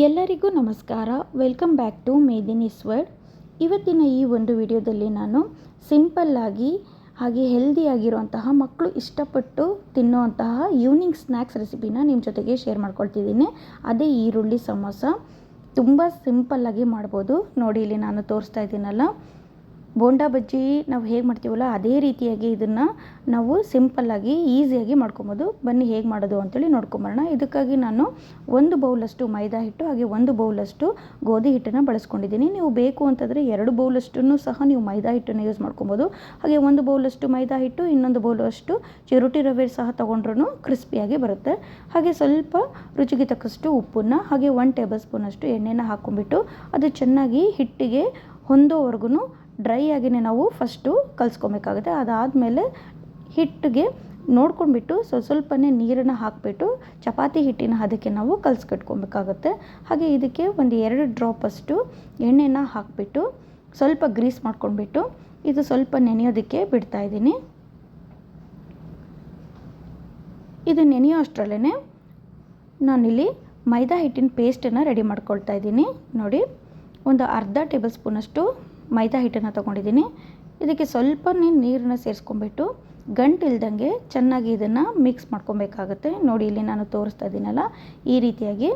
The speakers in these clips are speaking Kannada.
ಎಲ್ಲರಿಗೂ ನಮಸ್ಕಾರ. Welcome back to Medini's world ಇವತ್ತಿನ ಈ ಒಂದು ವಿಡಿಯೋದಲ್ಲಿ ನಾನು ಸಿಂಪಲ್ಲಾಗಿ ಹಾಗೆ ಹೆಲ್ದಿಯಾಗಿರುವಂತಹ ಮಕ್ಕಳು ಇಷ್ಟಪಟ್ಟು ತಿನ್ನುವಂತಹ ಈವ್ನಿಂಗ್ ಸ್ನ್ಯಾಕ್ಸ್ ರೆಸಿಪಿನ ನಿಮ್ಮ ಜೊತೆಗೆ ಶೇರ್ ಮಾಡ್ಕೊಳ್ತಿದ್ದೀನಿ. ಅದೇ ಈರುಳ್ಳಿ ಸಮೋಸ. ತುಂಬ ಸಿಂಪಲ್ಲಾಗಿ ಮಾಡ್ಬೋದು. ನೋಡಿ, ಇಲ್ಲಿ ನಾನು ತೋರಿಸ್ತಾ ಇದ್ದೀನಲ್ಲ. ಬೋಂಡಾ ಬಜ್ಜಿ ನಾವು ಹೇಗೆ ಮಾಡ್ತೀವಲ್ಲ, ಅದೇ ರೀತಿಯಾಗಿ ಇದನ್ನು ನಾವು ಸಿಂಪಲ್ಲಾಗಿ ಈಸಿಯಾಗಿ ಮಾಡ್ಕೊಬೋದು. ಬನ್ನಿ ಹೇಗೆ ಮಾಡೋದು ಅಂತೇಳಿ ನೋಡ್ಕೊಂಬರೋಣ. ಇದಕ್ಕಾಗಿ ನಾನು ಒಂದು ಬೌಲಷ್ಟು ಮೈದಾ ಹಿಟ್ಟು, ಹಾಗೆ ಒಂದು ಬೌಲಷ್ಟು ಗೋಧಿ ಹಿಟ್ಟನ್ನು ಬಳಸ್ಕೊಂಡಿದ್ದೀನಿ. ನೀವು ಬೇಕು ಅಂತಂದರೆ ಎರಡು ಬೌಲಷ್ಟನ್ನು ಸಹ ನೀವು ಮೈದಾ ಹಿಟ್ಟನ್ನು ಯೂಸ್ ಮಾಡ್ಕೊಬೋದು. ಹಾಗೆ ಒಂದು ಬೌಲಷ್ಟು ಮೈದಾ ಹಿಟ್ಟು, ಇನ್ನೊಂದು ಬೌಲಷ್ಟು ಚಿರುಟಿ ರವೆ ಸಹ ತೊಗೊಂಡ್ರೂ ಕ್ರಿಸ್ಪಿಯಾಗಿ ಬರುತ್ತೆ. ಹಾಗೆ ಸ್ವಲ್ಪ ರುಚಿಗೆ ತಕ್ಕಷ್ಟು ಉಪ್ಪನ್ನು, ಹಾಗೆ ಒನ್ ಟೇಬಲ್ ಸ್ಪೂನಷ್ಟು ಎಣ್ಣೆನ ಹಾಕ್ಕೊಂಬಿಟ್ಟು ಅದು ಚೆನ್ನಾಗಿ ಹಿಟ್ಟಿಗೆ ಹೊಂದೋವರೆಗೂ ಡ್ರೈ ಆಗಿನೇ ನಾವು ಫಸ್ಟು ಕಲಿಸ್ಕೊಬೇಕಾಗುತ್ತೆ. ಅದಾದಮೇಲೆ ಹಿಟ್ಟಿಗೆ ನೋಡ್ಕೊಂಡ್ಬಿಟ್ಟು ಸ್ವಲ್ಪ ಸ್ವಲ್ಪನೇ ನೀರನ್ನು ಹಾಕಿಬಿಟ್ಟು ಚಪಾತಿ ಹಿಟ್ಟಿನ ಅದಕ್ಕೆ ನಾವು ಕಲಿಸ್ಕಟ್ಕೊಬೇಕಾಗುತ್ತೆ. ಹಾಗೆ ಇದಕ್ಕೆ ಒಂದು ಎರಡು ಡ್ರಾಪಷ್ಟು ಎಣ್ಣೆನ ಹಾಕಿಬಿಟ್ಟು ಸ್ವಲ್ಪ ಗ್ರೀಸ್ ಮಾಡ್ಕೊಂಡ್ಬಿಟ್ಟು ಇದು ಸ್ವಲ್ಪ ನೆನೆಯೋದಕ್ಕೆ ಬಿಡ್ತಾಯಿದ್ದೀನಿ ಇದು ನೆನೆಯೋ ಅಷ್ಟರಲ್ಲೇ ನಾನಿಲ್ಲಿ ಮೈದಾ ಹಿಟ್ಟಿನ ಪೇಸ್ಟನ್ನು ರೆಡಿ ಮಾಡ್ಕೊಳ್ತಾ ಇದ್ದೀನಿ. ನೋಡಿ, ಒಂದು ಅರ್ಧ ಟೇಬಲ್ ಸ್ಪೂನಷ್ಟು ಮೈದಾ ಹಿಟ್ಟನ್ನು ತೊಗೊಂಡಿದ್ದೀನಿ. ಇದಕ್ಕೆ ಸ್ವಲ್ಪ ನೀರನ್ನ ಸೇರಿಸ್ಕೊಂಬಿಟ್ಟು ಗಂಟು ಇಲ್ದಂಗೆ ಚೆನ್ನಾಗಿ ಇದನ್ನು ಮಿಕ್ಸ್ ಮಾಡ್ಕೊಬೇಕಾಗುತ್ತೆ. ನೋಡಿ, ಇಲ್ಲಿ ನಾನು ತೋರಿಸ್ತಾ ಇದ್ದೀನಲ್ಲ, ಈ ರೀತಿಯಾಗಿ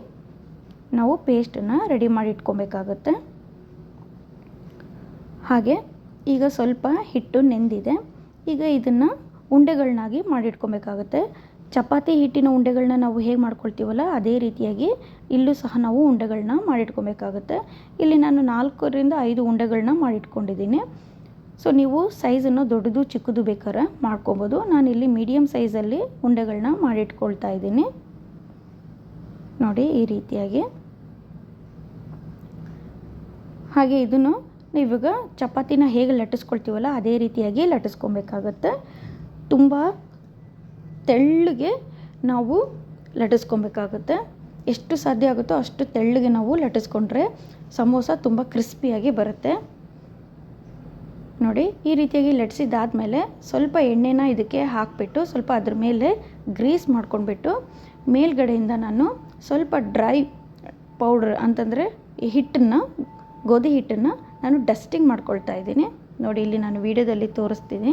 ನಾವು ಪೇಸ್ಟನ್ನು ರೆಡಿ ಮಾಡಿ ಇಟ್ಕೊಬೇಕಾಗುತ್ತೆ. ಹಾಗೆ ಈಗ ಸ್ವಲ್ಪ ಹಿಟ್ಟು ನೆಂದಿದೆ. ಈಗ ಇದನ್ನು ಉಂಡೆಗಳನ್ನಾಗಿ ಮಾಡಿಟ್ಕೊಬೇಕಾಗುತ್ತೆ ಚಪಾತಿ ಹಿಟ್ಟಿನ ಉಂಡೆಗಳನ್ನ ನಾವು ಹೇಗೆ ಮಾಡ್ಕೊಳ್ತೀವಲ್ಲ, ಅದೇ ರೀತಿಯಾಗಿ ಇಲ್ಲೂ ಸಹ ನಾವು ಉಂಡೆಗಳನ್ನ ಮಾಡಿಟ್ಕೊಬೇಕಾಗುತ್ತೆ. ಇಲ್ಲಿ ನಾನು ನಾಲ್ಕರಿಂದ ಐದು ಉಂಡೆಗಳನ್ನ ಮಾಡಿಟ್ಕೊಂಡಿದ್ದೀನಿ. ಸೊ ನೀವು ಸೈಜನ್ನು ದೊಡ್ಡದು ಚಿಕ್ಕದು ಬೇಕಾದ್ರೆ ಮಾಡ್ಕೊಬೋದು. ನಾನಿಲ್ಲಿ ಮೀಡಿಯಮ್ ಸೈಜಲ್ಲಿ ಉಂಡೆಗಳನ್ನ ಮಾಡಿಟ್ಕೊಳ್ತಾ ಇದ್ದೀನಿ. ನೋಡಿ, ಈ ರೀತಿಯಾಗಿ. ಹಾಗೆ ಇದನ್ನು ನೀವೀಗ ಚಪಾತಿನ ಹೇಗೆ ಲಟ್ಟಿಸ್ಕೊಳ್ತೀವಲ್ಲ, ಅದೇ ರೀತಿಯಾಗಿ ಲಟ್ಟಿಸ್ಕೊಬೇಕಾಗತ್ತೆ. ತುಂಬ ತೆಳ್ಳಗೆ ನಾವು ಲಟ್ಟಿಸ್ಕೊಬೇಕಾಗುತ್ತೆ. ಎಷ್ಟು ಸಾಧ್ಯ ಆಗುತ್ತೋ ಅಷ್ಟು ತೆಳ್ಳಗೆ ನಾವು ಲಟ್ಟಿಸ್ಕೊಂಡ್ರೆ ಸಮೋಸ ತುಂಬ ಕ್ರಿಸ್ಪಿಯಾಗಿ ಬರುತ್ತೆ. ನೋಡಿ, ಈ ರೀತಿಯಾಗಿ ಲಟ್ಟಿಸಿದ್ದಾದಮೇಲೆ ಸ್ವಲ್ಪ ಎಣ್ಣೆನ ಇದಕ್ಕೆ ಹಾಕಿಬಿಟ್ಟು ಸ್ವಲ್ಪ ಅದ್ರ ಮೇಲೆ ಗ್ರೀಸ್ ಮಾಡ್ಕೊಂಡ್ಬಿಟ್ಟು ಮೇಲ್ಗಡೆಯಿಂದ ನಾನು ಸ್ವಲ್ಪ ಡ್ರೈ ಪೌಡ್ರ್ ಅಂತಂದರೆ ಹಿಟ್ಟನ್ನು, ಗೋಧಿ ಹಿಟ್ಟನ್ನು ನಾನು ಡಸ್ಟಿಂಗ್ ಮಾಡ್ಕೊಳ್ತಾ ಇದ್ದೀನಿ. ನೋಡಿ, ಇಲ್ಲಿ ನಾನು ವಿಡಿಯೋದಲ್ಲಿ ತೋರಿಸ್ತೀನಿ.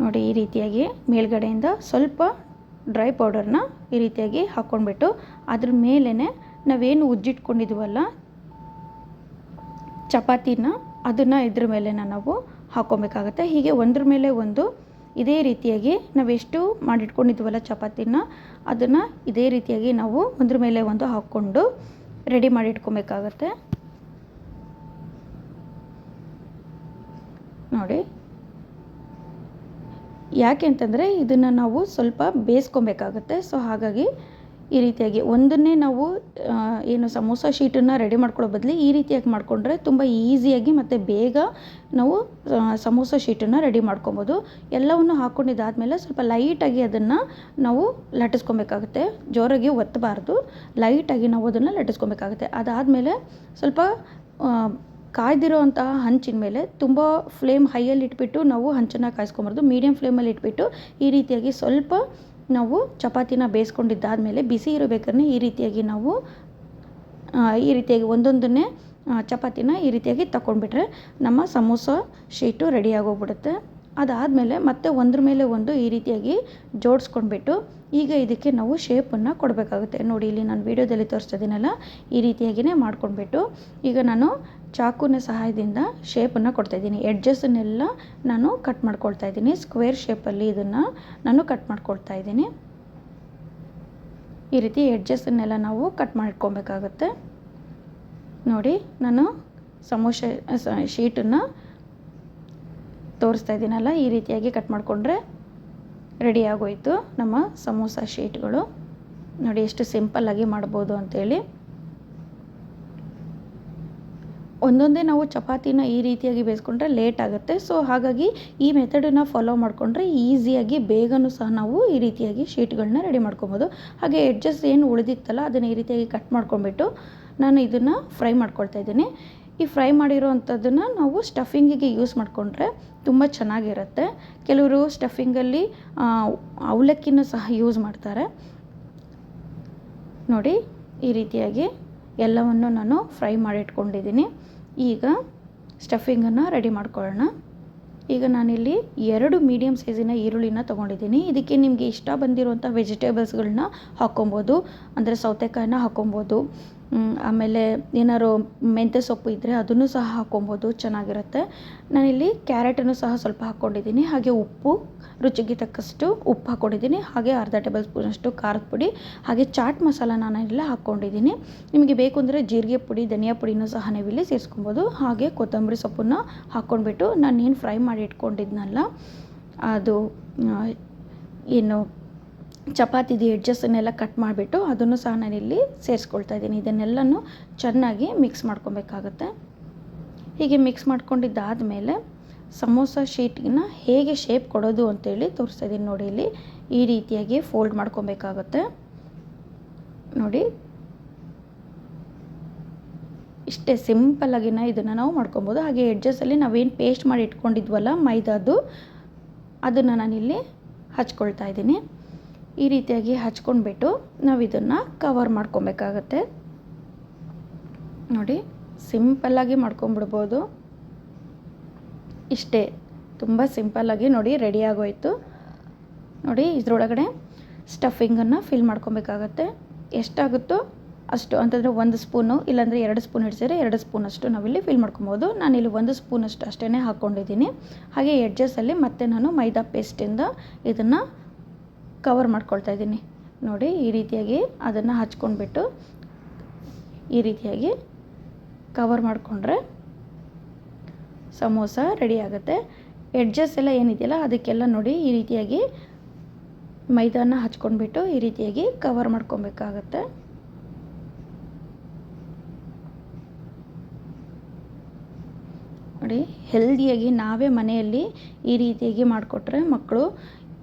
ನೋಡಿ ಈ ರೀತಿಯಾಗಿ ಮೇಲ್ಗಡೆಯಿಂದ ಸ್ವಲ್ಪ ಡ್ರೈ ಪೌಡರ್ನ ಈ ರೀತಿಯಾಗಿ ಹಾಕ್ಕೊಂಡ್ಬಿಟ್ಟು ಅದ್ರ ಮೇಲೇ ನಾವೇನು ಉಜ್ಜಿಟ್ಕೊಂಡಿದ್ವಲ್ಲ ಚಪಾತಿನ, ಅದನ್ನು ಇದ್ರ ಮೇಲೆ ನಾವು ಹಾಕ್ಕೊಬೇಕಾಗತ್ತೆ. ಹೀಗೆ ಒಂದ್ರ ಮೇಲೆ ಒಂದು ಇದೇ ರೀತಿಯಾಗಿ ನಾವೆಷ್ಟು ಮಾಡಿಟ್ಕೊಂಡಿದ್ವಲ್ಲ ಚಪಾತಿನ, ಅದನ್ನು ಇದೇ ರೀತಿಯಾಗಿ ನಾವು ಒಂದ್ರ ಮೇಲೆ ಒಂದು ಹಾಕ್ಕೊಂಡು ರೆಡಿ ಮಾಡಿಟ್ಕೊಬೇಕಾಗತ್ತೆ. ನೋಡಿ ಯಾಕೆ ಅಂತಂದರೆ ಇದನ್ನು ನಾವು ಸ್ವಲ್ಪ ಬೇಯಿಸ್ಕೊಬೇಕಾಗತ್ತೆ. ಸೊ ಹಾಗಾಗಿ ಈ ರೀತಿಯಾಗಿ ಒಂದನ್ನೇ ನಾವು ಏನು ಸಮೋಸ ಶೀಟನ್ನು ರೆಡಿ ಮಾಡ್ಕೊಳ್ಳೋ ಬದಲು ಈ ರೀತಿಯಾಗಿ ಮಾಡಿಕೊಂಡ್ರೆ ತುಂಬ ಈಸಿಯಾಗಿ ಮತ್ತು ಬೇಗ ನಾವು ಸಮೋಸ ಶೀಟನ್ನು ರೆಡಿ ಮಾಡ್ಕೊಬೋದು. ಎಲ್ಲವನ್ನು ಹಾಕ್ಕೊಂಡಿದ್ದಾದಮೇಲೆ ಸ್ವಲ್ಪ ಲೈಟಾಗಿ ಅದನ್ನು ನಾವು ಲಟ್ಟಿಸ್ಕೊಬೇಕಾಗುತ್ತೆ. ಜೋರಾಗಿ ಒತ್ತಬಾರ್ದು. ಲೈಟಾಗಿ ನಾವು ಅದನ್ನು ಲಟ್ಟಿಸ್ಕೊಬೇಕಾಗುತ್ತೆ. ಅದಾದಮೇಲೆ ಸ್ವಲ್ಪ ಕಾಯ್ದಿರೋ ಅಂತಹ ಹಂಚಿನ ಮೇಲೆ ತುಂಬ ಫ್ಲೇಮ್ ಹೈಯಲ್ಲಿ ಇಟ್ಬಿಟ್ಟು ನಾವು ಹಂಚನ್ನು ಕಾಯಿಸ್ಕೊಂಬಾರ್ದು ಮೀಡಿಯಮ್ ಫ್ಲೇಮಲ್ಲಿ ಇಟ್ಬಿಟ್ಟು ಈ ರೀತಿಯಾಗಿ ಸ್ವಲ್ಪ ನಾವು ಚಪಾತಿನ ಬೇಯಿಸ್ಕೊಂಡಿದ್ದಾದಮೇಲೆ ಬಿಸಿ ಇರಬೇಕಾದ್ರೆ ಈ ರೀತಿಯಾಗಿ ನಾವು ಈ ರೀತಿಯಾಗಿ ಒಂದೊಂದನ್ನೇ ಚಪಾತಿನ ಈ ರೀತಿಯಾಗಿ ತಗೊಂಡ್ಬಿಟ್ರೆ ನಮ್ಮ ಸಮೋಸ ಶೀಟು ರೆಡಿ ಆಗೋಗ್ಬಿಡುತ್ತೆ. ಅದಾದಮೇಲೆ ಮತ್ತೆ ಒಂದ್ರ ಮೇಲೆ ಒಂದು ಈ ರೀತಿಯಾಗಿ ಜೋಡಿಸ್ಕೊಂಡ್ಬಿಟ್ಟು ಈಗ ಇದಕ್ಕೆ ನಾವು ಶೇಪನ್ನು ಕೊಡಬೇಕಾಗುತ್ತೆ. ನೋಡಿ, ಇಲ್ಲಿ ನಾನು ವೀಡಿಯೋದಲ್ಲಿ ತೋರಿಸ್ತಿದ್ದೀನಲ್ಲ ಈ ರೀತಿಯಾಗಿಯೇ ಮಾಡ್ಕೊಂಡ್ಬಿಟ್ಟು ಈಗ ನಾನು ಚಾಕುನ ಸಹಾಯದಿಂದ ಶೇಪನ್ನು ಕೊಡ್ತಾಯಿದ್ದೀನಿ ಎಡ್ಜಸ್ಸನ್ನೆಲ್ಲ ನಾನು ಕಟ್ ಮಾಡ್ಕೊಳ್ತಾ ಇದ್ದೀನಿ. ಸ್ಕ್ವೇರ್ ಶೇಪಲ್ಲಿ ಇದನ್ನು ನಾನು ಕಟ್ ಮಾಡ್ಕೊಳ್ತಾ ಇದ್ದೀನಿ. ಈ ರೀತಿ ಎಡ್ಜಸ್ಸನ್ನೆಲ್ಲ ನಾವು ಕಟ್ ಮಾಡ್ಕೊಬೇಕಾಗುತ್ತೆ. ನೋಡಿ, ನಾನು ಸಮೋಸ ಶೀಟನ್ನು ತೋರಿಸ್ತಾ ಇದ್ದೀನಲ್ಲ, ಈ ರೀತಿಯಾಗಿ ಕಟ್ ಮಾಡಿಕೊಂಡ್ರೆ ರೆಡಿ ಆಗೋಯಿತು ನಮ್ಮ ಸಮೋಸ ಶೀಟ್ಗಳು ನೋಡಿ, ಎಷ್ಟು ಸಿಂಪಲ್ಲಾಗಿ ಮಾಡ್ಬೋದು ಅಂಥೇಳಿ ಒಂದೊಂದೇ ನಾವು ಚಪಾತಿನ ಈ ರೀತಿಯಾಗಿ ಬೇಯಿಸ್ಕೊಂಡ್ರೆ ಲೇಟ್ ಆಗುತ್ತೆ. ಸೊ ಹಾಗಾಗಿ ಈ ಮೆಥಡನ್ನು ಫಾಲೋ ಮಾಡಿಕೊಂಡ್ರೆ ಈಸಿಯಾಗಿ ಬೇಗನೂ ಸಹ ನಾವು ಈ ರೀತಿಯಾಗಿ ಶೀಟ್ಗಳನ್ನ ರೆಡಿ ಮಾಡ್ಕೊಬೋದು. ಹಾಗೆ ಎಡ್ಜಸ್ ಏನು ಉಳಿದಿತ್ತಲ್ಲ, ಅದನ್ನು ಈ ರೀತಿಯಾಗಿ ಕಟ್ ಮಾಡ್ಕೊಂಡ್ಬಿಟ್ಟು ನಾನು ಇದನ್ನು ಫ್ರೈ ಮಾಡ್ಕೊಳ್ತಾ ಇದ್ದೀನಿ. ಈ ಫ್ರೈ ಮಾಡಿರೋ ಅಂಥದ್ದನ್ನು ನಾವು ಸ್ಟಫಿಂಗಿಗೆ ಯೂಸ್ ಮಾಡಿಕೊಂಡ್ರೆ ತುಂಬ ಚೆನ್ನಾಗಿರುತ್ತೆ. ಕೆಲವರು ಸ್ಟಫಿಂಗಲ್ಲಿ ಅವಲಕ್ಕಿನ ಸಹ ಯೂಸ್ ಮಾಡ್ತಾರೆ. ನೋಡಿ, ಈ ರೀತಿಯಾಗಿ ಎಲ್ಲವನ್ನು ನಾನು ಫ್ರೈ ಮಾಡಿಟ್ಕೊಂಡಿದ್ದೀನಿ. ಈಗ ಸ್ಟಫಿಂಗನ್ನು ರೆಡಿ ಮಾಡ್ಕೊಳ್ಳೋಣ. ಈಗ ನಾನಿಲ್ಲಿ ಎರಡು ಮೀಡಿಯಮ್ ಸೈಜಿನ ಈರುಳ್ಳಿನ ತೊಗೊಂಡಿದ್ದೀನಿ. ಇದಕ್ಕೆ ನಿಮಗೆ ಇಷ್ಟ ಬಂದಿರುವಂಥ ವೆಜಿಟೇಬಲ್ಸ್ಗಳನ್ನ ಹಾಕ್ಕೊಬೋದು. ಅಂದರೆ ಸೌತೆಕಾಯಿನ ಹಾಕ್ಕೊಬೋದು. ಆಮೇಲೆ ಏನಾದ್ರು ಮೆಂತ್ಯ ಸೊಪ್ಪು ಇದ್ದರೆ ಅದನ್ನು ಸಹ ಹಾಕ್ಕೊಬೋದು, ಚೆನ್ನಾಗಿರುತ್ತೆ. ನಾನಿಲ್ಲಿ ಕ್ಯಾರೆಟನ್ನು ಸಹ ಸ್ವಲ್ಪ ಹಾಕ್ಕೊಂಡಿದ್ದೀನಿ, ಹಾಗೆ ಉಪ್ಪು, ರುಚಿಗೆ ತಕ್ಕಷ್ಟು ಉಪ್ಪು ಹಾಕ್ಕೊಂಡಿದ್ದೀನಿ, ಹಾಗೆ ಅರ್ಧ ಟೇಬಲ್ ಸ್ಪೂನಷ್ಟು ಖಾರದ ಪುಡಿ, ಹಾಗೆ ಚಾಟ್ ಮಸಾಲ ನಾನೆಲ್ಲ ಹಾಕ್ಕೊಂಡಿದ್ದೀನಿ. ನಿಮಗೆ ಬೇಕು ಅಂದರೆ ಜೀರಿಗೆ ಪುಡಿ, ಧನಿಯಾ ಪುಡಿನೂ ಸಹ ನೀವಿಲ್ಲಿ ಸೇರಿಸ್ಕೊಬೋದು, ಹಾಗೆ ಕೊತ್ತಂಬರಿ ಸೊಪ್ಪನ್ನು ಹಾಕ್ಕೊಂಡ್ಬಿಟ್ಟು ನಾನು ಏನು ಫ್ರೈ ಮಾಡಿ ಇಟ್ಕೊಂಡಿದ್ನಲ್ಲ, ಅದು ಏನು ಚಪಾತಿದು ಎಡ್ಜಸ್ಸನ್ನೆಲ್ಲ ಕಟ್ ಮಾಡಿಬಿಟ್ಟು ಅದನ್ನು ಸಹ ನಾನಿಲ್ಲಿ ಸೇರಿಸ್ಕೊಳ್ತಾ ಇದ್ದೀನಿ. ಇದನ್ನೆಲ್ಲನೂ ಚೆನ್ನಾಗಿ ಮಿಕ್ಸ್ ಮಾಡ್ಕೊಬೇಕಾಗತ್ತೆ. ಹೀಗೆ ಮಿಕ್ಸ್ ಮಾಡ್ಕೊಂಡಿದ್ದಾದಮೇಲೆ ಸಮೋಸ ಶೀಟ್ಗಿನ ಹೇಗೆ ಶೇಪ್ ಕೊಡೋದು ಅಂತೇಳಿ ತೋರಿಸ್ತಾ ಇದ್ದೀನಿ ನೋಡಿ ಇಲ್ಲಿ. ಈ ರೀತಿಯಾಗಿ ಫೋಲ್ಡ್ ಮಾಡ್ಕೊಬೇಕಾಗುತ್ತೆ. ನೋಡಿ. ಇಷ್ಟೇ ಸಿಂಪಲ್ಲಾಗಿನ ಇದನ್ನು ನಾವು ಮಾಡ್ಕೊಬೋದು. ಹಾಗೆ ಎಡ್ಜಸ್ಸಲ್ಲಿ ನಾವೇನು ಪೇಸ್ಟ್ ಮಾಡಿ ಇಟ್ಕೊಂಡಿದ್ವಲ್ಲ ಮೈದಾದು, ಅದನ್ನು ನಾನಿಲ್ಲಿ ಹಚ್ಕೊಳ್ತಾ ಇದ್ದೀನಿ. ಈ ರೀತಿಯಾಗಿ ಹಚ್ಕೊಂಡ್ಬಿಟ್ಟು ನಾವು ಇದನ್ನು ಕವರ್ ಮಾಡ್ಕೊಬೇಕಾಗತ್ತೆ. ನೋಡಿ ಸಿಂಪಲ್ಲಾಗಿ ಮಾಡ್ಕೊಂಬಿಡ್ಬೋದು ಇಷ್ಟೇ, ತುಂಬ ಸಿಂಪಲ್ಲಾಗಿ ನೋಡಿ ರೆಡಿ ಆಗೋಯ್ತು. ನೋಡಿ, ಇದರೊಳಗಡೆ ಸ್ಟಫಿಂಗನ್ನು ಫಿಲ್ ಮಾಡ್ಕೊಬೇಕಾಗತ್ತೆ. ಎಷ್ಟಾಗುತ್ತೋ ಅಷ್ಟು, ಅಂತಂದರೆ ಒಂದು ಸ್ಪೂನು ಇಲ್ಲಾಂದರೆ ಎರಡು ಸ್ಪೂನ್ ಹಿಡಿಸಿದ್ರೆ ಎರಡು ಸ್ಪೂನಷ್ಟು ನಾವಿಲ್ಲಿ ಫಿಲ್ ಮಾಡ್ಕೊಬೋದು. ನಾನಿಲ್ಲಿ ಒಂದು ಸ್ಪೂನಷ್ಟು ಅಷ್ಟೇ ಹಾಕ್ಕೊಂಡಿದ್ದೀನಿ ಹಾಗೆ ಎಡ್ಜಸ್ಸಲ್ಲಿ ಮತ್ತೆ ನಾನು ಮೈದಾ ಪೇಸ್ಟಿಂದ ಇದನ್ನು ಕವರ್ ಮಾಡ್ಕೊಳ್ತಾ ಇದ್ದೀನಿ. ನೋಡಿ, ಈ ರೀತಿಯಾಗಿ ಅದನ್ನು ಹಚ್ಕೊಂಡ್ಬಿಟ್ಟು ಈ ರೀತಿಯಾಗಿ ಕವರ್ ಮಾಡಿಕೊಂಡ್ರೆ ಸಮೋಸ ರೆಡಿ ಆಗುತ್ತೆ. ಎಡ್ಜಸ್ ಎಲ್ಲ ಏನಿದೆಯಲ್ಲ, ಅದಕ್ಕೆಲ್ಲ ನೋಡಿ, ಈ ರೀತಿಯಾಗಿ ಮೈದಾನ ಹಚ್ಕೊಂಡ್ಬಿಟ್ಟು ಈ ರೀತಿಯಾಗಿ ಕವರ್ ಮಾಡ್ಕೊಬೇಕಾಗತ್ತೆ. ನೋಡಿ ಹೆಲ್ದಿಯಾಗಿ ನಾವೇ ಮನೆಯಲ್ಲಿ ಈ ರೀತಿಯಾಗಿ ಮಾಡಿಕೊಟ್ರೆ ಮಕ್ಕಳು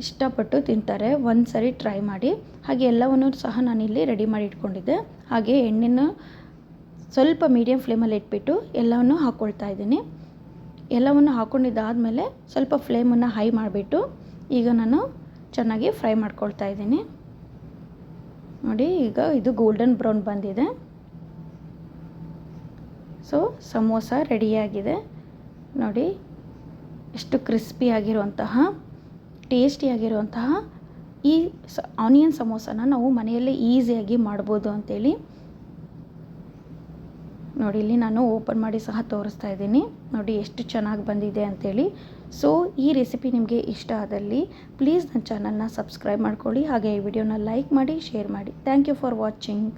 ಇಷ್ಟಪಟ್ಟು ತಿಂತಾರೆ. ಒಂದು ಸರಿ ಟ್ರೈ ಮಾಡಿ. ಹಾಗೆ ಎಲ್ಲವನ್ನು ಸಹ ನಾನಿಲ್ಲಿ ರೆಡಿ ಮಾಡಿ ಇಟ್ಕೊಂಡಿದ್ದೆ. ಹಾಗೆ ಎಣ್ಣೆನ ಸ್ವಲ್ಪ ಮೀಡಿಯಮ್ ಫ್ಲೇಮಲ್ಲಿ ಇಟ್ಬಿಟ್ಟು ಎಲ್ಲವನ್ನು ಹಾಕ್ಕೊಳ್ತಾ ಇದ್ದೀನಿ. ಎಲ್ಲವನ್ನು ಹಾಕ್ಕೊಂಡಿದ್ದಾದಮೇಲೆ ಸ್ವಲ್ಪ ಫ್ಲೇಮನ್ನು ಹೈ ಮಾಡಿಬಿಟ್ಟು ಈಗ ನಾನು ಚೆನ್ನಾಗಿ ಫ್ರೈ ಮಾಡ್ಕೊಳ್ತಾ ಇದ್ದೀನಿ. ನೋಡಿ, ಈಗ ಇದು ಗೋಲ್ಡನ್ ಬ್ರೌನ್ ಬಂದಿದೆ. ಸೊ ಸಮೋಸ ರೆಡಿಯಾಗಿದೆ ನೋಡಿ, ಎಷ್ಟು ಕ್ರಿಸ್ಪಿಯಾಗಿರುವಂತಹ ಟೇಸ್ಟಿಯಾಗಿರುವಂತಹ ಈ ಸ ಆನಿಯನ್ ಸಮೋಸನ ನಾವು ಮನೆಯಲ್ಲೇ ಈಸಿಯಾಗಿ ಮಾಡ್ಬೋದು ಅಂಥೇಳಿ ನೋಡಿ, ಇಲ್ಲಿ ನಾನು ಓಪನ್ ಮಾಡಿ ಸಹ ತೋರಿಸ್ತಾ ಇದ್ದೀನಿ. ನೋಡಿ, ಎಷ್ಟು ಚೆನ್ನಾಗಿ ಬಂದಿದೆ ಅಂಥೇಳಿ ಸೊ ಈ ರೆಸಿಪಿ ನಿಮಗೆ ಇಷ್ಟ ಆದಲ್ಲಿ ಪ್ಲೀಸ್ ನನ್ನ ಚಾನಲ್ನ ಸಬ್ಸ್ಕ್ರೈಬ್ ಮಾಡ್ಕೊಳ್ಳಿ. ಹಾಗೆ ಈ ವಿಡಿಯೋನ ಲೈಕ್ ಮಾಡಿ ಶೇರ್ ಮಾಡಿ. Thank you for watching